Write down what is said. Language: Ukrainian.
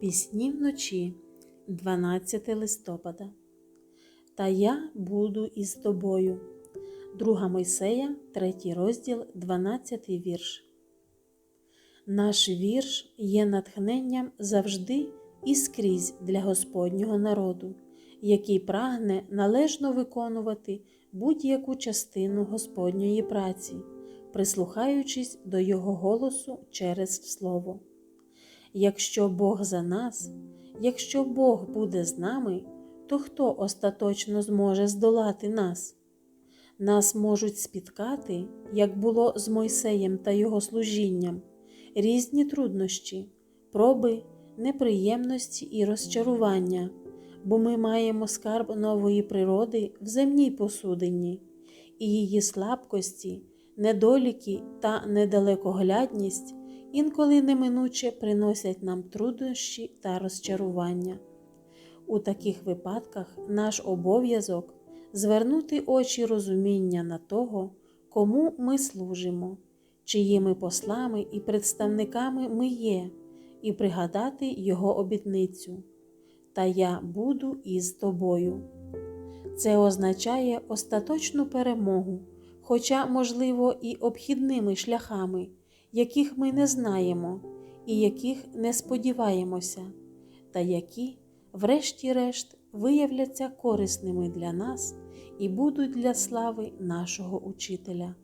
Пісні вночі, 12 листопада. Та я буду із тобою. 2 Мойсея, 3 розділ, 12 вірш. Наш вірш є натхненням завжди і скрізь для Господнього народу, який прагне належно виконувати будь-яку частину Господньої праці, прислухаючись до Його голосу через Слово. Якщо Бог за нас, якщо Бог буде з нами, то хто остаточно зможе здолати нас? Нас можуть спіткати, як було з Мойсеєм та його служінням, різні труднощі, проби, неприємності і розчарування, бо ми маємо скарб нової природи в земній посудині, і її слабкості, недоліки та недалекоглядність інколи неминуче приносять нам труднощі та розчарування. У таких випадках наш обов'язок звернути очі розуміння на того, кому ми служимо, чиїми послами і представниками ми є, і пригадати Його обітницю. Та я буду із тобою. Це означає остаточну перемогу, хоча, можливо, і обхідними шляхами, яких ми не знаємо і яких не сподіваємося, та які, врешті-решт, виявляться корисними для нас і будуть для слави нашого Учителя.